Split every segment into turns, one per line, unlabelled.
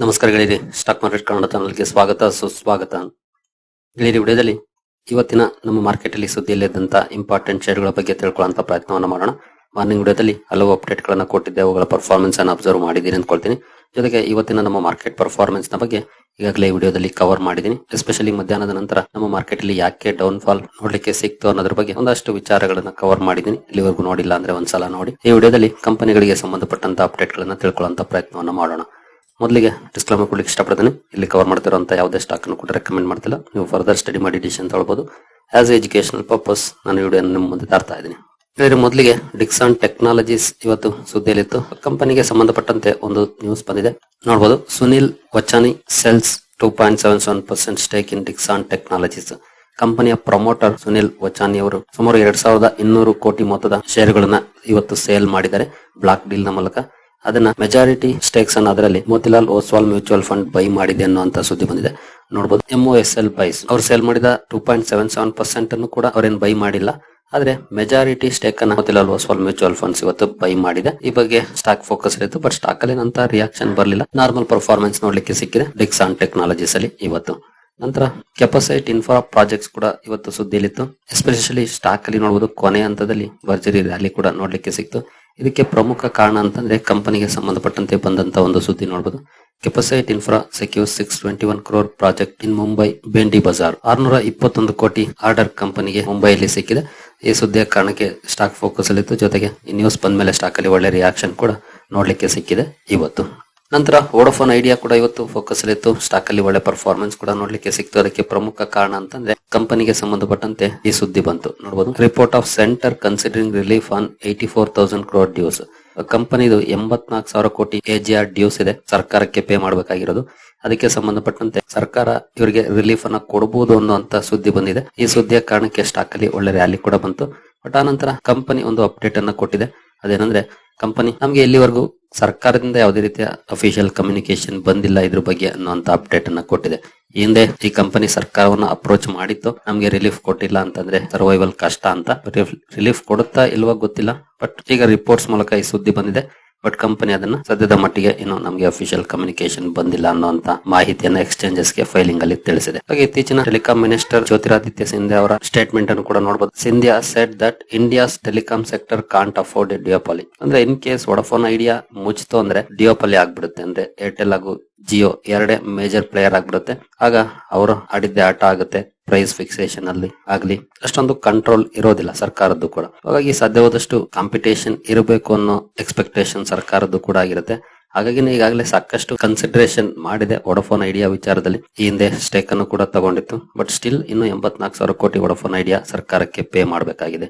ನಮಸ್ಕಾರ ಗೆಳೆಯರಿ stock market Kannada ಚಾನಲ್ಗೆ ಸ್ವಾಗತ, ಸುಸ್ವಾಗತ. ಗೆಳೆಯರಿ, ವಿಡಿಯೋದಲ್ಲಿ ಇವತ್ತಿನ ನಮ್ಮ ಮಾರ್ಕೆಟ್ ಅಲ್ಲಿ ಸುದ್ದಿಯಲ್ಲಿದ್ದಂತ ಇಂಪಾರ್ಟೆಂಟ್ ಶೇರ್ಗಳ ಬಗ್ಗೆ ತಿಳ್ಕೊಳ್ಳುವಂತ ಪ್ರಯತ್ನವನ್ನು ಮಾಡೋಣ. ಮಾರ್ನಿಂಗ್ ವಿಡಿಯೋದಲ್ಲಿ ಹಲವು ಅಪ್ಡೇಟ್ ಗಳನ್ನ ಕೊಟ್ಟಿದ್ದೆ, ಅವುಗಳ ಪರ್ಫಾರ್ಮೆನ್ಸ್ ಅನ್ನು ಅಬ್ಸರ್ವ್ ಮಾಡಿದ್ದೀನಿ ಅಂದ್ಕೊಳ್ತೀನಿ. ಜೊತೆಗೆ ಇವತ್ತಿನ ನಮ್ಮ ಮಾರ್ಕೆಟ್ ಪರ್ಫಾರ್ಮೆನ್ಸ್ನ ಬಗ್ಗೆ ಈಗಾಗಲೇ ವಿಡಿಯೋದಲ್ಲಿ ಕವರ್ ಮಾಡಿದ್ದೀನಿ. ಎಸ್ಪೆಷಲಿ ಮಧ್ಯಾಹ್ನದ ನಂತರ ನಮ್ಮ ಮಾರ್ಕೆಟ್ ಅಲ್ಲಿ ಯಾಕೆ ಡೌನ್ ಫಾಲ್ ನೋಡ್ಲಿಕ್ಕೆ ಸಿಕ್ತು ಅನ್ನೋದ್ರ ಬಗ್ಗೆ ಒಂದಷ್ಟು ವಿಚಾರಗಳನ್ನ ಕವರ್ ಮಾಡಿದ್ದೀನಿ. ಇಲ್ಲಿವರೆಗೂ ನೋಡಿಲ್ಲ ಅಂದ್ರೆ ಒಂದ್ಸಲ ನೋಡಿ. ಈ ವಿಡಿಯೋದಲ್ಲಿ ಕಂಪನಿಗಳಿಗೆ ಸಂಬಂಧಪಟ್ಟಂತ ಅಪ್ಡೇಟ್ ಗಳನ್ನ ತಿಳ್ಕೊಳ್ಳುವಂತ ಪ್ರಯತ್ನವನ್ನ ಮಾಡೋಣ. ಮೊದಲಿಗೆ ಡಿಸ್ಕ್ಲೈಮರ್ ಕೊಡ್ಲಿಕ್ಕೆ ಇಷ್ಟಪಡ್ತೀನಿ. ಇಲ್ಲಿ ಕವರ್ ಮಾಡ್ತಿರೋಂಥ ಯಾವುದೇ ಸ್ಟಾಕ್ ಅನ್ನು ಕೂಡ ರೆಕಮೆಂಡ್ ಮಾಡ್ತಿಲ್ಲ. ನೀವು ಫರ್ದರ್ ಸ್ಟಡಿ ಮಾಡಿ ಡಿಸಿಷನ್ ತಗೊಳ್ಬಹುದು ಆಸ್ ಎಜುಕೇಶನಲ್ ಪರ್ಪಸ್ ನಾನು ವಿಡಿಯೋ ನಿಮ್ಮ ಮುಂದೆ ತರ್ತಾ ಇದ್ದೀನಿ. ಬೇರೆ ಮೊದಲಿಗೆ ಡಿಕ್ಸಾನ್ ಟೆಕ್ನಾಲಜೀಸ್ ಇವತ್ತು ಸುದ್ದಿಯಲ್ಲಿತ್ತು. ಕಂಪನಿಗೆ ಸಂಬಂಧಪಟ್ಟಂತೆ ಒಂದು ನ್ಯೂಸ್ ಬಂದಿದೆ. ನೋಡಬಹುದು Sunil Vachani sells two point seven seven percent stake in Dixon Technologies ಕಂಪನಿಯ ಪ್ರಮೋಟರ್ ಸುನಿಲ್ ವಚಾನಿ ಅವರು ಸುಮಾರು ಎರಡ್ ಸಾವಿರದ ಇನ್ನೂರು ಕೋಟಿ ಮೊತ್ತದ ಶೇರ್ಗಳನ್ನ ಇವತ್ತು ಸೇಲ್ ಮಾಡಿದ್ದಾರೆ. ಬ್ಲಾಕ್ ಡೀಲ್ನ ಮೂಲಕ. ಅದನ್ನ ಮೆಜಾರಿಟಿ ಸ್ಟೇಕ್ಸ್ ಅನ್ನ ಅದರಲ್ಲಿ Motilal Oswal mutual fund buy ಮಾಡಿದೆ ಅನ್ನುವಂತ ಸುದ್ದಿ ಬಂದಿದೆ. ನೋಡಬಹುದು M O S L buys ಅವ್ರು ಸೇಲ್ ಮಾಡಿದ two point seven seven percent ಅನ್ನು ಕೂಡ ಅವ್ರೇನ್ ಬೈ ಮಾಡಿಲ್ಲ. ಆದ್ರೆ ಮೆಜಾರಿಟಿ ಸ್ಟೇಕ್ ಅನ್ನ ಮೋತಿಲಾಲ್ ಓಸ್ವಾಲ್ ಮ್ಯೂಚುವಲ್ ಫಂಡ್ಸ್ ಇವತ್ತು ಬೈ ಮಾಡಿದೆ. ಈ ಬಗ್ಗೆ ಸ್ಟಾಕ್ ಫೋಕಸ್ ಇತ್ತು ಬಟ್ ಸ್ಟಾಕ್ ಅಲ್ಲಿ ನಂತರ ರಿಯಾಕ್ಷನ್ ಬರಲಿಲ್ಲ. ನಾರ್ಮಲ್ ಪರ್ಫಾರ್ಮೆನ್ಸ್ ನೋಡ್ಲಿಕ್ಕೆ ಸಿಕ್ಕಿದೆ ಡಿಕ್ಸಾನ್ ಟೆಕ್ನಾಲಜೀಸ್ ಅಲ್ಲಿ ಇವತ್ತು. ನಂತರ ಕೆಪಸೈಟ್ ಇನ್ಫ್ರಾ ಪ್ರಾಜೆಕ್ಟ್ಸ್ ಕೂಡ ಇವತ್ತು ಸುದ್ದಿಲಿತ್ತು. ಎಸ್ಪೆಷಲಿ ಸ್ಟಾಕ್ ಅಲ್ಲಿ ನೋಡಬಹುದು ಕೊನೆ ಹಂತದಲ್ಲಿ ಭರ್ಜರಿ ರ್ಯಾಲಿ ಕೂಡ ನೋಡ್ಲಿಕ್ಕೆ ಸಿಕ್ತು. ಇದಕ್ಕೆ ಪ್ರಮುಖ ಕಾರಣ ಅಂತಂದ್ರೆ ಕಂಪನಿಗೆ ಸಂಬಂಧಪಟ್ಟಂತೆ ಬಂದಂತ ಒಂದು ಸುದ್ದಿ ನೋಡಬಹುದು Capacite infra secure six twenty one crore project in Mumbai Bhendi Bazaar ಆರ್ನೂರ ಇಪ್ಪತ್ತೊಂದು ಕೋಟಿ ಆರ್ಡರ್ ಕಂಪನಿಗೆ ಮುಂಬೈಯಲ್ಲಿ ಸಿಕ್ಕಿದೆ. ಈ ಸುದ್ದಿಯ ಕಾರಣಕ್ಕೆ ಸ್ಟಾಕ್ ಫೋಕಸ್ ಅಲ್ಲಿತ್ತು. ಜೊತೆಗೆ ಈ ನ್ಯೂಸ್ ಬಂದ ಮೇಲೆ ಸ್ಟಾಕ್ ಅಲ್ಲಿ ಒಳ್ಳೆ ರಿಯಾಕ್ಷನ್ ಕೂಡ ನೋಡ್ಲಿಕ್ಕೆ ಸಿಕ್ಕಿದೆ ಇವತ್ತು. ನಂತರ ವೋಡೋಫೋನ್ ಐಡಿಯಾ ಕೂಡ ಇವತ್ತು ಫೋಕಸ್ ಅಲ್ಲಿತ್ತು ಸ್ಟಾಕ್ ಅಲ್ಲಿ ಒಳ್ಳೆ ಪರ್ಫಾರ್ಮೆನ್ಸ್ ಕೂಡ ನೋಡ್ಲಿಕ್ಕೆ ಸಿಕ್ತು. ಅದಕ್ಕೆ ಪ್ರಮುಖ ಕಾರಣ ಅಂತಂದ್ರೆ ಕಂಪನಿಗೆ ಸಂಬಂಧಪಟ್ಟಂತೆ ಈ ಸುದ್ದಿ ಬಂತು. ನೋಡಬಹುದು report of centre considering relief on eighty four thousand crore dues ಕಂಪನಿದು ಎಂಬತ್ನಾಲ್ಕು ಸಾವಿರ ಕೋಟಿ ಎಜಿಆರ್ ಡ್ಯೂಸ್ ಇದೆ. ಸರ್ಕಾರಕ್ಕೆ ಪೇ ಮಾಡಬೇಕಾಗಿರೋದು. ಅದಕ್ಕೆ ಸಂಬಂಧಪಟ್ಟಂತೆ ಸರ್ಕಾರ ಇವರಿಗೆ ರಿಲೀಫ್ ಅನ್ನ ಕೊಡಬಹುದು ಅಂತ ಸುದ್ದಿ ಬಂದಿದೆ. ಈ ಸುದ್ದಿಯ ಕಾರಣಕ್ಕೆ ಸ್ಟಾಕ್ ಅಲ್ಲಿ ಒಳ್ಳೆ ರ್ಯಾಲಿ ಕೂಡ ಬಂತು. ಬಟ್ ಕಂಪನಿ ಒಂದು ಅಪ್ಡೇಟ್ ಅನ್ನ ಕೊಟ್ಟಿದೆ. ಅದೇನಂದ್ರೆ ಕಂಪನಿ ನಮ್ಗೆ ಇಲ್ಲಿವರೆಗೂ ಸರ್ಕಾರದಿಂದ ಯಾವುದೇ ರೀತಿಯ ಅಫಿಷಿಯಲ್ ಕಮ್ಯುನಿಕೇಶನ್ ಬಂದಿಲ್ಲ ಇದ್ರ ಬಗ್ಗೆ ಅನ್ನುವಂತ ಅಪ್ಡೇಟ್ ಅನ್ನ ಕೊಟ್ಟಿದೆ. ಹಿಂದೆ ಈ ಕಂಪನಿ ಸರ್ಕಾರವನ್ನ ಅಪ್ರೋಚ್ ಮಾಡಿತ್ತು. ನಮ್ಗೆ ರಿಲೀಫ್ ಕೊಟ್ಟಿಲ್ಲ ಅಂತಂದ್ರೆ ಸರ್ವೈವಲ್ ಕಷ್ಟ ಅಂತ. ರಿಲೀಫ್ ಕೊಡುತ್ತಾ ಇಲ್ವಾ ಗೊತ್ತಿಲ್ಲ. ಬಟ್ ಈಗ ರಿಪೋರ್ಟ್ಸ್ ಮೂಲಕ ಈ ಸುದ್ದಿ ಬಂದಿದೆ. ಬಟ್ ಕಂಪನಿ ಅದನ್ನ ಸದ್ಯದ ಮಟ್ಟಿಗೆ ಏನು ನಮಗೆ ಅಫಿಷಿಯಲ್ ಕಮ್ಯುನಿಕೇಶನ್ ಬಂದಿಲ್ಲ ಅನ್ನುವಂತ ಮಾಹಿತಿಯನ್ನು ಎಕ್ಸ್ಚೇಂಜಸ್ಗೆ ಫೈಲಿಂಗ್ ಅಲ್ಲಿ ತಿಳಿಸಿದೆ. ಹಾಗೆ ಇತ್ತೀಚಿನ ಟೆಲಿಕಾಂ ಮಿನಿಸ್ಟರ್ ಜ್ಯೋತಿರಾದಿತ್ಯ ಸಿಂಧೆ ಅವರ ಸ್ಟೇಟ್ಮೆಂಟ್ ಅನ್ನು ಕೂಡ ನೋಡಬಹುದು Scindia said that India's telecom sector can't afford duopoly ಅಂದ್ರೆ ಇನ್ ಕೇಸ್ ವಡಫೋನ್ ಐಡಿಯಾ ಮುಚ್ಚಿತು ಅಂದ್ರೆ ಡಿಯೋಪಾಲಿ ಆಗ್ಬಿಡುತ್ತೆ. ಅಂದ್ರೆ ಏರ್ಟೆಲ್ ಹಾಗೂ ಜಿಯೋ ಎರಡೇ ಮೇಜರ್ ಪ್ಲೇಯರ್ ಆಗ್ಬಿಡುತ್ತೆ. ಆಗ ಅವರು ಆಡಿದ್ದೆ ಆಟ ಆಗುತ್ತೆ. ಪ್ರೈಸ್ ಫಿಕ್ಸೇಷನ್ ಅಲ್ಲಿ ಆಗ್ಲಿ, ಅಷ್ಟೊಂದು ಕಂಟ್ರೋಲ್ ಇರೋದಿಲ್ಲ ಸರ್ಕಾರದ್ದು ಕೂಡ. ಹಾಗಾಗಿ ಸಾಧ್ಯವಾದಷ್ಟು ಕಾಂಪಿಟೇಷನ್ ಇರಬೇಕು ಅನ್ನೋ ಎಕ್ಸ್ಪೆಕ್ಟೇಷನ್ ಸರ್ಕಾರದ್ದು ಕೂಡ ಆಗಿರುತ್ತೆ. ಹಾಗಾಗಿ ಈಗಾಗಲೇ ಸಾಕಷ್ಟು ಕನ್ಸಿಡರೇಷನ್ ಮಾಡಿದೆ ವಡಫೋನ್ ಐಡಿಯಾ ವಿಚಾರದಲ್ಲಿ. ಈ ಹಿಂದೆ ಸ್ಟೇಕ್ ಅನ್ನು ಕೂಡ ತಗೊಂಡಿತ್ತು. ಬಟ್ ಸ್ಟಿಲ್ ಇನ್ನು ಎಂಬತ್ನಾಲ್ಕು ಸಾವಿರ ಕೋಟಿ ವಡಫೋನ್ ಐಡಿಯಾ ಸರ್ಕಾರಕ್ಕೆ ಪೇ ಮಾಡಬೇಕಾಗಿದೆ.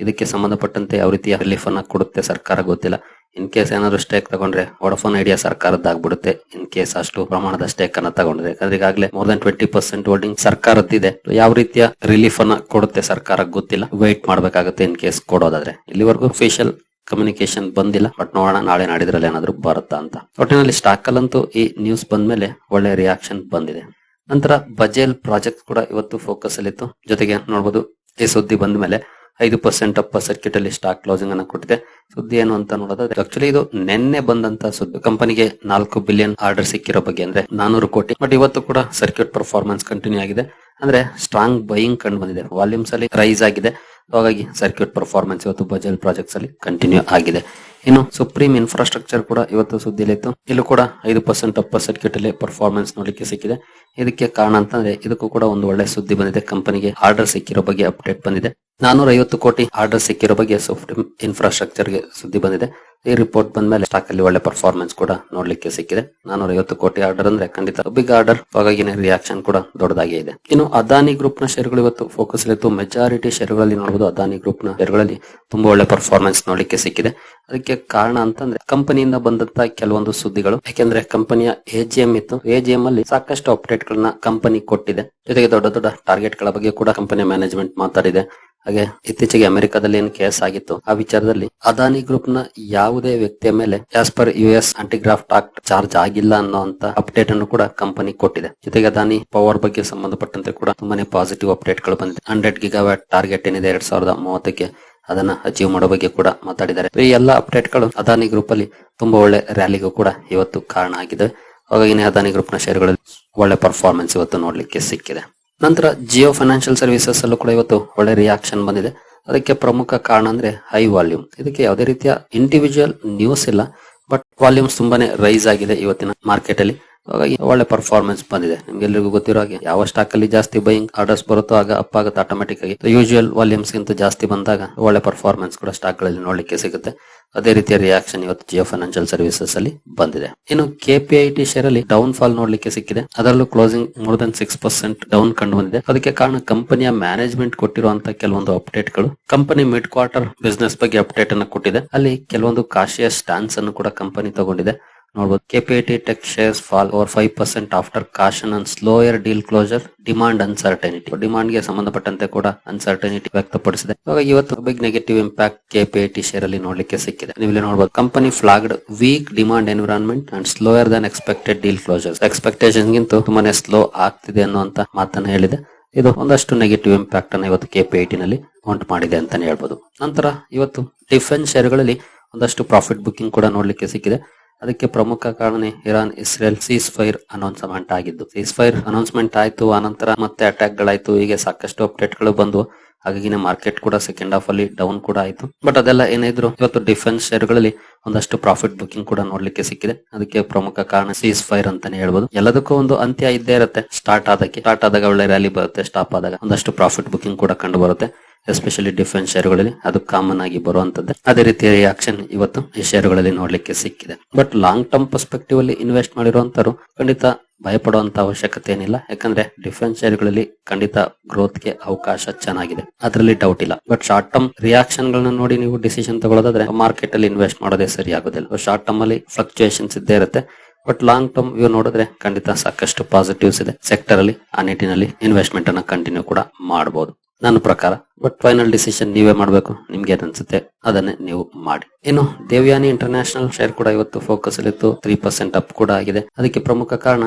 ಇದಕ್ಕೆ ಸಂಬಂಧಪಟ್ಟಂತೆ ಯಾವ ರೀತಿಯ ರಿಲೀಫ್ ಅನ್ನ ಕೊಡುತ್ತೆ ಸರ್ಕಾರ ಗೊತ್ತಿಲ್ಲ. ಇನ್ ಕೇಸ್ ಏನಾದ್ರು ಸ್ಟೇಕ್ ತಗೊಂಡ್ರೆ ವಡಫೋನ್ ಐಡಿಯಾ ಸರ್ಕಾರದ್ದಾಗ್ಬಿಡುತ್ತೆ. ಇನ್ ಕೇಸ್ ಅಷ್ಟು ಪ್ರಮಾಣದ ಸ್ಟೇಕ್ ಅನ್ನ ತಗೊಂಡ್ರೆ. ಯಾಕಂದ್ರೆ more than twenty percent holding ಸರ್ಕಾರದ್ದಿದೆ. ಯಾವ ರೀತಿಯ ರಿಲೀಫ್ ಅನ್ನ ಕೊಡುತ್ತೆ ಸರ್ಕಾರ ಗೊತ್ತಿಲ್ಲ. ವೇಟ್ ಮಾಡಬೇಕಾಗುತ್ತೆ ಇನ್ ಕೇಸ್ ಕೊಡೋದಾದ್ರೆ. ಇಲ್ಲಿವರೆಗೂ ಫೇಶಿಯಲ್ ಕಮ್ಯುನಿಕೇಶನ್ ಬಂದಿಲ್ಲ. ಬಟ್ ನೋಡೋಣ ನಾಳೆ ನಾಡಿದ್ರಲ್ಲಿ ಏನಾದ್ರು ಬರುತ್ತಾ ಅಂತ. ಒಟ್ಟಿನಲ್ಲಿ ಸ್ಟಾಕ್ ಅಲ್ಲಂತೂ ಈ ನ್ಯೂಸ್ ಬಂದ್ಮೇಲೆ ಒಳ್ಳೆ ರಿಯಾಕ್ಷನ್ ಬಂದಿದೆ. ನಂತರ ಬಜೇಲ್ ಪ್ರಾಜೆಕ್ಟ್ ಕೂಡ ಇವತ್ತು ಫೋಕಸ್ ಅಲ್ಲಿತ್ತು. ಜೊತೆಗೆ ನೋಡಬಹುದು ಈ ಸುದ್ದಿ ಬಂದ ಮೇಲೆ ಐದು ಪರ್ಸೆಂಟ್ ಅಪ್ಪ ಸರ್ಕ್ಯೂಟ್ ಅಲ್ಲಿ ಸ್ಟಾಕ್ ಕ್ಲೋಸಿಂಗ್ ಅನ್ನ ಕೊಟ್ಟಿದೆ. ಸುದ್ದಿ ಏನು ಅಂತ ನೋಡೋದಾದ್ರೆ ಆಕ್ಚುಲಿ ಇದು ನಿನ್ನೆ ಬಂದಂತ ಸುದ್ದಿ. ಕಂಪನಿಗೆ ನಾಲ್ಕು ಬಿಲಿಯನ್ ಆರ್ಡರ್ ಸಿಕ್ಕಿರೋ ಬಗ್ಗೆ ಅಂದ್ರೆ ನಾನೂರು ಕೋಟಿ. ಬಟ್ ಇವತ್ತು ಕೂಡ ಸರ್ಕ್ಯೂಟ್ ಪರ್ಫಾರ್ಮೆನ್ಸ್ ಕಂಟಿನ್ಯೂ ಆಗಿದೆ. ಅಂದ್ರೆ ಸ್ಟ್ರಾಂಗ್ ಬೈಯಿಂಗ್ ಕಂಡು ಬಂದಿದೆ. ವಾಲ್ಯೂಮ್ಸ್ ಅಲ್ಲಿ ರೈಸ್ ಆಗಿದೆ. ಹಾಗಾಗಿ ಸರ್ಕ್ಯೂಟ್ ಪರ್ಫಾರ್ಮೆನ್ಸ್ ಇವತ್ತು ಬಜಲ್ ಪ್ರಾಜೆಕ್ಟ್ಸ್ ಅಲ್ಲಿ ಕಂಟಿನ್ಯೂ ಆಗಿದೆ. ಇನ್ನು ಸುಪ್ರೀಂ ಇನ್ಫ್ರಾಸ್ಟ್ರಕ್ಚರ್ ಕೂಡ ಇವತ್ತು ಸುದ್ದಿಲಿತ್ತು ಇಲ್ಲೂ ಕೂಡ ಐದು ಪರ್ಸೆಂಟ್ ಅಪ್ ಸರ್ಕ್ಯೂಟ್ ಅಲ್ಲಿ ಪರ್ಫಾರ್ಮೆನ್ಸ್ ನೋಡಲಿಕ್ಕೆ ಸಿಕ್ಕಿದೆ. ಇದಕ್ಕೆ ಕಾರಣ ಅಂತಂದ್ರೆ ಇದಕ್ಕೂ ಕೂಡ ಒಂದು ಒಳ್ಳೆ ಸುದ್ದಿ ಬಂದಿದೆ. ಕಂಪನಿಗೆ ಆರ್ಡರ್ ಸಿಕ್ಕಿರೋ ಬಗ್ಗೆ ಅಪ್ಡೇಟ್ ಬಂದಿದೆ. ನಾನೂರ ಐವತ್ತು ಕೋಟಿ ಆರ್ಡರ್ ಸಿಕ್ಕಿರೋ ಬಗ್ಗೆ ಸುಪ್ರೀಂ ಇನ್ಫ್ರಾಸ್ಟ್ರಕ್ಚರ್ಗೆ ಸುದ್ದಿ ಬಂದಿದೆ. ಈ ರಿಪೋರ್ಟ್ ಬಂದ್ಮೇಲೆ ಸ್ಟಾಕ್ ಅಲ್ಲಿ ಒಳ್ಳೆ ಪರ್ಫಾರ್ಮೆನ್ಸ್ ಕೂಡ ನೋಡ್ಲಿಕ್ಕೆ ಸಿಕ್ಕಿದೆ. ನಾನೂರ ಐವತ್ತು ಕೋಟಿ ಆರ್ಡರ್ ಅಂದ್ರೆ ಖಂಡಿತ ಬಿಗ್ ಆರ್ಡರ್ ಹಾಗಾಗಿ ರಿಯಾಕ್ಷನ್ ಕೂಡ ದೊಡ್ಡದಾಗಿ ಇದೆ. ಇನ್ನು ಅದಾನಿ ಗ್ರೂಪ್ನ ಶೇರ್ಗಳು ಇವತ್ತು ಫೋಕಸ್ ಇತ್ತು ಮೆಜಾರಿಟಿ ಶೇರ್ಗಳಲ್ಲಿ ನೋಡಬಹುದು ಅದಾನಿ ಗ್ರೂಪ್ನ ಶೇರ್ಗಳಲ್ಲಿ ತುಂಬಾ ಒಳ್ಳೆ ಪರ್ಫಾರ್ಮೆನ್ಸ್ ನೋಡ್ಲಿಕ್ಕೆ ಸಿಕ್ಕಿದೆ. ಅದಕ್ಕೆ ಕಾರಣ ಅಂತಂದ್ರೆ ಕಂಪನಿಯಿಂದ ಬಂದಂತ ಕೆಲವೊಂದು ಸುದ್ದಿಗಳು. ಯಾಕೆಂದ್ರೆ ಕಂಪನಿಯ ಎಜಿಎಂ ಇತ್ತು. ಎಜಿಎಂ ಅಲ್ಲಿ ಸಾಕಷ್ಟು ಅಪ್ಡೇಟ್ ಗಳನ್ನ ಕಂಪನಿ ಕೊಟ್ಟಿದೆ. ಜೊತೆಗೆ ದೊಡ್ಡ ದೊಡ್ಡ ಟಾರ್ಗೆಟ್ಗಳ ಬಗ್ಗೆ ಕೂಡ ಕಂಪನಿಯ ಮ್ಯಾನೇಜ್ಮೆಂಟ್ ಮಾತಾಡಿದೆ. ಹಾಗೆ ಇತ್ತೀಚೆಗೆ ಅಮೆರಿಕದಲ್ಲಿ ಏನು ಕೇಸ್ ಆಗಿತ್ತು, ಆ ವಿಚಾರದಲ್ಲಿ ಅದಾನಿ ಗ್ರೂಪ್ನ ಯಾವುದೇ ವ್ಯಕ್ತಿಯ ಮೇಲೆ as per U S antigraft act charge ಆಗಿಲ್ಲ ಅನ್ನೋಂತ ಅಪ್ಡೇಟ್ ಅನ್ನು ಕೂಡ ಕಂಪನಿ ಕೊಟ್ಟಿದೆ. ಜೊತೆಗೆ ಅದಾನಿ ಪವರ್ ಬಗ್ಗೆ ಸಂಬಂಧಪಟ್ಟಂತೆ ಕೂಡ ತುಂಬಾನೇ ಪಾಸಿಟಿವ್ ಅಪ್ಡೇಟ್ಗಳು ಬಂದಿದೆ. ಹಂಡ್ರೆಡ್ ಗಿಗಾವ್ಯಾಟ್ ಟಾರ್ಗೆಟ್ ಏನಿದೆ ಎರಡ್ ಸಾವಿರದ ಮೂವತ್ತಕ್ಕೆ ಅದನ್ನ ಅಚೀವ್ ಮಾಡೋ ಬಗ್ಗೆ ಕೂಡ ಮಾತಾಡಿದ್ದಾರೆ. ಈ ಎಲ್ಲ ಅಪ್ಡೇಟ್ಗಳು ಅದಾನಿ ಗ್ರೂಪ್ ಅಲ್ಲಿ ತುಂಬಾ ಒಳ್ಳೆ ರ್ಯಾಲಿಗೂ ಕೂಡ ಇವತ್ತು ಕಾರಣ ಆಗಿದೆ. ಹಾಗಾಗಿ ಅದಾನಿ ಗ್ರೂಪ್ನ ಶೇರ್ಗಳಲ್ಲಿ ಒಳ್ಳೆ ಪರ್ಫಾರ್ಮೆನ್ಸ್ ಇವತ್ತು ನೋಡ್ಲಿಕ್ಕೆ ಸಿಕ್ಕಿದೆ. ನಂತರ ಜಿಯೋ ಫೈನಾನ್ಷಿಯಲ್ ಸರ್ವಿಸಸ್ ಅಲ್ಲೂ ಕೂಡ ಇವತ್ತು ಒಳ್ಳೆ ರಿಯಾಕ್ಷನ್ ಬಂದಿದೆ. ಅದಕ್ಕೆ ಪ್ರಮುಖ ಕಾರಣ ಅಂದ್ರೆ ಹೈ ವಾಲ್ಯೂಮ್ ಇದಕ್ಕೆ ಯಾವುದೇ ರೀತಿಯ ಇಂಡಿವಿಜುವಲ್ ನ್ಯೂಸ್ ಇಲ್ಲ ಬಟ್ ವಾಲ್ಯೂಮ್ಸ್ ತುಂಬಾನೇ ರೈಸ್ ಆಗಿದೆ ಇವತ್ತಿನ ಮಾರ್ಕೆಟ್ ಅಲ್ಲಿ. ಹಾಗಾಗಿ ಒಳ್ಳೆ ಪರ್ಫಾರ್ಮೆನ್ಸ್ ಬಂದಿದೆ. ನಿಮ್ಗೆಲ್ಲರಿಗೂ ಗೊತ್ತಿರೋ ಹಾಗೆ, ಯಾವ ಸ್ಟಾಕ್ ಅಲ್ಲಿ ಜಾಸ್ತಿ ಬೈಯಿಂಗ್ ಆರ್ಡರ್ಸ್ ಬರುತ್ತೋ ಆಗ ಅಪ್ ಆಗುತ್ತೆ ಆಟೋಮೆಟಿಕ್ ಆಗಿ ಯೂಶುವಲ್ ವಾಲ್ಯೂಮ್ಸ್ ಗಿಂತ ಜಾಸ್ತಿ ಬಂದಾಗ ಒಳ್ಳೆ ಪರ್ಫಾರ್ಮೆನ್ಸ್ ಕೂಡ ಸ್ಟಾಕ್ಗಳಲ್ಲಿ ನೋಡ್ಲಿಕ್ಕೆ ಸಿಗುತ್ತೆ. ಅದೇ ರೀತಿಯ ರಿಯಾಕ್ಷನ್ ಇವತ್ತು ಜಿಯೋ ಫೈನಾನ್ಷಿಯಲ್ ಸರ್ವಿಸಸ್ ಅಲ್ಲಿ ಬಂದಿದೆ. ಇನ್ನು ಕೆಪಿಐಟಿ ಶೇರ್ ಅಲ್ಲಿ ಡೌನ್ ಫಾಲ್ ನೋಡ್ಲಿಕ್ಕೆ ಸಿಕ್ಕಿದೆ. ಅದರಲ್ಲೂ closing more than six percent down ಕಂಡು ಬಂದಿದೆ. ಅದಕ್ಕೆ ಕಾರಣ ಕಂಪನಿಯ ಮ್ಯಾನೇಜ್ಮೆಂಟ್ ಕೊಟ್ಟಿರುವಂತಹ ಕೆಲವೊಂದು ಅಪ್ಡೇಟ್ಗಳು. ಕಂಪನಿ ಮಿಡ್ ಕ್ವಾರ್ಟರ್ ಬಿಸ್ನೆಸ್ ಬಗ್ಗೆ ಅಪ್ಡೇಟ್ ಅನ್ನು ಕೊಟ್ಟಿದೆ. ಅಲ್ಲಿ ಕೆಲವೊಂದು ಕಾಶಿಯ ಸ್ಟಾನ್ಸ್ ಅನ್ನು ಕೂಡ ಕಂಪನಿ ತಗೊಂಡಿದೆ. ನೋಡಬಹುದು KPIT tech shares fall over five percent after caution and slower deal closure demand uncertainty ಡಿಮಾಂಡ್ಗೆ ಸಂಬಂಧಪಟ್ಟಂತೆ ಕೂಡ ಅನ್ಸರ್ಟನಿಟಿ ವ್ಯಕ್ತಪಡಿಸಿದೆ. ಇವಾಗ ಇವತ್ತು big negative impact KPIT share ಅಲ್ಲಿ ನೋಡ್ಲಿಕ್ಕೆ ಸಿಕ್ಕಿದೆ. ನೀವು ಇಲ್ಲಿ ನೋಡಬಹುದು company flagged weak demand environment and slower than expected deal closures expectation ಗಿಂತ ತುಂಬಾನೇ ಸ್ಲೋ ಆಗ್ತಿದೆ ಅನ್ನುವಂತ ಮಾತನ್ನ ಹೇಳಿದೆ. ಇದು ಒಂದಷ್ಟು ನೆಗೆಟಿವ್ ಇಂಪ್ಯಾಕ್ಟ್ ಅನ್ನು ಇವತ್ತು ಕೆಪಿಐಟಿ ನಲ್ಲಿ ಉಂಟು ಮಾಡಿದೆ ಅಂತಾನೆ ಹೇಳ್ಬೋದು. ನಂತರ ಇವತ್ತು ಡಿಫೆನ್ಸ್ ಶೇರ್ಗಳಲ್ಲಿ ಒಂದಷ್ಟು ಪ್ರಾಫಿಟ್ ಬುಕ್ಕಿಂಗ್ ಕೂಡ ನೋಡ್ಲಿಕ್ಕೆ ಸಿಕ್ಕಿದೆ. ಅದಕ್ಕೆ ಪ್ರಮುಖ ಕಾರಣ Iran, Israel ceasefire announcement ಆಗಿದ್ದು ಸೀಸ್ ಫೈರ್ ಅನೌನ್ಸ್ಮೆಂಟ್ ಆಯ್ತು, ಆನಂತರ ಮತ್ತೆ ಅಟ್ಯಾಕ್ ಗಳಾಯ್ತು ಹೀಗೆ ಸಾಕಷ್ಟು ಅಪ್ಡೇಟ್ಗಳು ಬಂದು ಹಾಗಾಗಿ ಮಾರ್ಕೆಟ್ ಕೂಡ ಸೆಕೆಂಡ್ ಹಾಫ್ ಅಲ್ಲಿ ಡೌನ್ ಕೂಡ ಆಯ್ತು. ಬಟ್ ಅದೆಲ್ಲ ಏನಿದ್ರು ಇವತ್ತು ಡಿಫೆನ್ಸ್ ಶೇರ್ಗಳಲ್ಲಿ ಒಂದಷ್ಟು ಪ್ರಾಫಿಟ್ ಬುಕಿಂಗ್ ಕೂಡ ನೋಡ್ಲಿಕ್ಕೆ ಸಿಕ್ಕಿದೆ. ಅದಕ್ಕೆ ಪ್ರಮುಖ ಕಾರಣ ಸೀಸ್ ಫೈರ್ ಅಂತಾನೆ ಹೇಳ್ಬೋದು. ಎಲ್ಲದಕ್ಕೂ ಒಂದು ಅಂತ್ಯ ಇದ್ದೇ ಇರುತ್ತೆ. ಸ್ಟಾರ್ಟ್ ಆದಕ್ಕೆ ಸ್ಟಾರ್ಟ್ ಆದಾಗ ಒಳ್ಳೆ ರ್ಯಾಲಿ ಬರುತ್ತೆ ಸ್ಟಾಪ್ ಆದಾಗ ಒಂದಷ್ಟು ಪ್ರಾಫಿಟ್ ಬುಕಿಂಗ್ ಕೂಡ ಕಂಡು ಬರುತ್ತೆ. ಎಸ್ಪೆಷಲಿ ಡಿಫೆನ್ಸ್ ಶೇರುಗಳಲ್ಲಿ ಅದು ಕಾಮನ್ ಆಗಿ ಬರುವಂತದ್ದು. ಅದೇ ರೀತಿಯ ರಿಯಾಕ್ಷನ್ ಇವತ್ತು ಈ ಶೇರುಗಳಲ್ಲಿ ನೋಡ್ಲಿಕ್ಕೆ ಸಿಕ್ಕಿದೆ. ಬಟ್ ಲಾಂಗ್ ಟರ್ಮ್ ಪರ್ಸ್ಪೆಕ್ಟಿವ್ ಅಲ್ಲಿ ಇನ್ವೆಸ್ಟ್ ಮಾಡಿರುವಂತರು ಖಂಡಿತ ಭಯಪಡುವಂತ ಅವಶ್ಯಕತೆ ಏನಿಲ್ಲ. ಯಾಕಂದ್ರೆ ಡಿಫೆನ್ಸ್ ಶೇರುಗಳಲ್ಲಿ ಖಂಡಿತ ಗ್ರೋತ್ಗೆ ಅವಕಾಶ ಚೆನ್ನಾಗಿದೆ. ಅದರಲ್ಲಿ ಡೌಟ್ ಇಲ್ಲ. ಬಟ್ ಶಾರ್ಟ್ ಟರ್ಮ್ ರಿಯಾಕ್ಷನ್ ಗಳನ್ನ ನೋಡಿ ನೀವು ಡಿಸಿಷನ್ ತಗೊಳ್ಳೋದಾದ್ರೆ ಮಾರ್ಕೆಟ್ ಅಲ್ಲಿ ಇನ್ವೆಸ್ಟ್ ಮಾಡೋದೇ ಸರಿ ಆಗೋದಿಲ್ಲ. ಶಾರ್ಟ್ ಟರ್ಮ್ ಅಲ್ಲಿ ಫ್ಲಕ್ಚುಯೇಷನ್ಸ್ ಇದ್ದೇ ಇರುತ್ತೆ. ಬಟ್ ಲಾಂಗ್ ಟರ್ಮ್ ವ್ಯೂ ನೋಡಿದ್ರೆ ಖಂಡಿತ ಸಾಕಷ್ಟು ಪಾಸಿಟಿವ್ಸ್ ಇದೆ. ಸೆಕ್ಟರ್ ಅಲ್ಲಿ ಆ ನಿಟ್ಟಿನಲ್ಲಿ ಇನ್ವೆಸ್ಟ್ಮೆಂಟ್ ಅನ್ನ ಕಂಟಿನ್ಯೂ ಕೂಡ ಮಾಡಬಹುದು ನನ್ನ ಪ್ರಕಾರ ಬಟ್ ಫೈನಲ್ ಡಿಸಿಷನ್ ನೀವೇ ಮಾಡಬೇಕು. ನಿಮ್ಗೆ ಅನ್ಸುತ್ತೆ, ಅದನ್ನೇ ನೀವು ಮಾಡಿ. ಇನ್ನು, ದೇವ್ಯಾನಿ ಇಂಟರ್ನ್ಯಾಷನಲ್ ಶೇರ್ ಕೂಡ ಇವತ್ತು ಫೋಕಸ್ ಅಲ್ಲಿತ್ತು ತ್ರೀ ಪರ್ಸೆಂಟ್ ಅಪ್ ಕೂಡ ಆಗಿದೆ. ಅದಕ್ಕೆ ಪ್ರಮುಖ ಕಾರಣ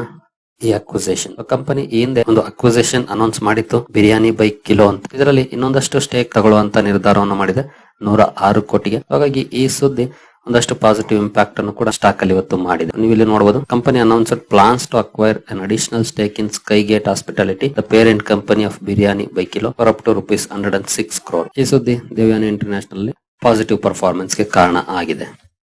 ಈ ಅಕ್ವಿಸೇಷನ್ ಕಂಪನಿ ಈ ಹಿಂದೆ ಒಂದು ಅಕ್ವಿಸೇಷನ್ ಅನೌನ್ಸ್ ಮಾಡಿತ್ತು. ಬಿರಿಯಾನಿ ಬೈ ಕಿಲೋ ಅಂತ. ಇದರಲ್ಲಿ ಇನ್ನೊಂದಷ್ಟು ಸ್ಟೇಕ್ ತಗೊಳ್ಳುವಂತ ನಿರ್ಧಾರವನ್ನು ಮಾಡಿದೆ. ನೂರ ಆರು ಕೋಟಿಗೆ. ಹಾಗಾಗಿ ಈ ಸುದ್ದಿ ಒಂದಷ್ಟು ಪಾಸಿಟಿವ್ ಇಂಪ್ಯಾಕ್ಟ್ ಅನ್ನು ಕೂಡ ಸ್ಟಾಕ್ ಅಲ್ಲಿ ಇವತ್ತು ಮಾಡಿದೆ. ನೀವು ಇಲ್ಲಿ ನೋಡಬಹುದು company announced plans to acquire an additional stake in Sky Gate hospitality the parent company of biryani by kilo for up to rupees hundred and six crore ಈ ಸುದ್ದಿ ದೇವ್ಯಾನಿ ಇಂಟರ್ನ್ಯಾಷನಲ್ ಪಾಸಿಟಿವ್ ಪರ್ಫಾರ್ಮೆನ್ಸ್ಗೆ ಕಾರಣ ಆಗಿದೆ.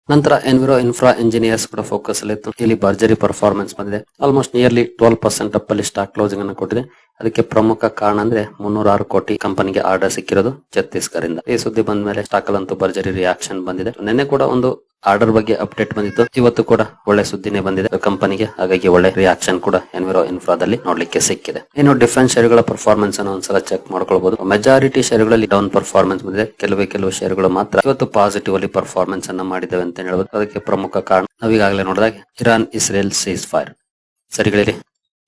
ನಂತರ ಎನ್ವಿರೋ ಇನ್ಫ್ರಾ ಇಂಜಿನಿಯರ್ಸ್ ಕೂಡ focus ಅಲ್ಲಿ ಇತ್ತು ಇಲ್ಲಿ ಭರ್ಜರಿ ಪರ್ಫಾರ್ಮೆನ್ಸ್ ಬಂದಿದೆ. Almost nearly twelve percent up ಅಲ್ಲಿ ಸ್ಟಾಕ್ ಕ್ಲೋಸಿಂಗ್ ಅನ್ನು ಕೊಟ್ಟಿದೆ. ಅದಕ್ಕೆ ಪ್ರಮುಖ ಕಾರಣ ಅಂದ್ರೆ ಮುನ್ನೂರ ಆರು ಕೋಟಿ ಕಂಪನಿಗೆ ಆರ್ಡರ್ ಸಿಕ್ಕಿರೋದು ಛತ್ತೀಸ್ಗಢ ಇಂದ ಈ ಸುದ್ದಿ ಬಂದ ಮೇಲೆ ಸ್ಟಾಕ್ ಅಂತೂ ಭರ್ಜರಿ ರಿಯಾಕ್ಷನ್ ಬಂದಿದೆ. ನಿನ್ನೆ ಕೂಡ ಒಂದು ಆರ್ಡರ್ ಬಗ್ಗೆ ಅಪ್ಡೇಟ್ ಬಂದಿತ್ತು. ಇವತ್ತು ಕೂಡ ಒಳ್ಳೆ ಸುದ್ದಿನೇ ಬಂದಿದೆ. ಕಂಪನಿಗೆ ಹಾಗಾಗಿ ಒಳ್ಳೆ ರಿಯಾಕ್ಷನ್ ಕೂಡ ಎನ್ವಿರೋ ಇನ್ಫ್ರಾದಲ್ಲಿ ನೋಡ್ಲಿಕ್ಕೆ ಸಿಕ್ಕಿದೆ. ಇನ್ನು ಡಿಫ್ರೆಂಟ್ ಶೇರುಗಳ ಪರ್ಫಾರ್ಮೆನ್ಸ್ ಅನ್ನು ಒಂದ್ಸಲ ಚೆಕ್ ಮಾಡ್ಕೊಳ್ಬಹುದು ಮೆಜಾರಿಟಿ ಶೇರ್ಗಳಲ್ಲಿ ಡೌನ್ ಪರ್ಫಾರ್ಮೆನ್ಸ್ ಬಂದಿದೆ. ಕೆಲವೇ ಕೆಲವು ಶೇರುಗಳು ಮಾತ್ರ ಇವತ್ತು ಪಾಸಿಟಿವ್ ಅಲ್ಲಿ ಪರ್ಫಾರ್ಮೆನ್ಸ್ ಅನ್ನ ಮಾಡಿದ್ದೇವೆ ಅಂತ ಹೇಳ್ಬೋದು. ಅದಕ್ಕೆ ಪ್ರಮುಖ ಕಾರಣ ನಾವೀಗಾಗಲೇ ನೋಡಿದಾಗ ಇರಾನ್ ಇಸ್ರೇಲ್ ಸೀಸ್ ಫೈರ್ ಸರಿಗಳಿರಿ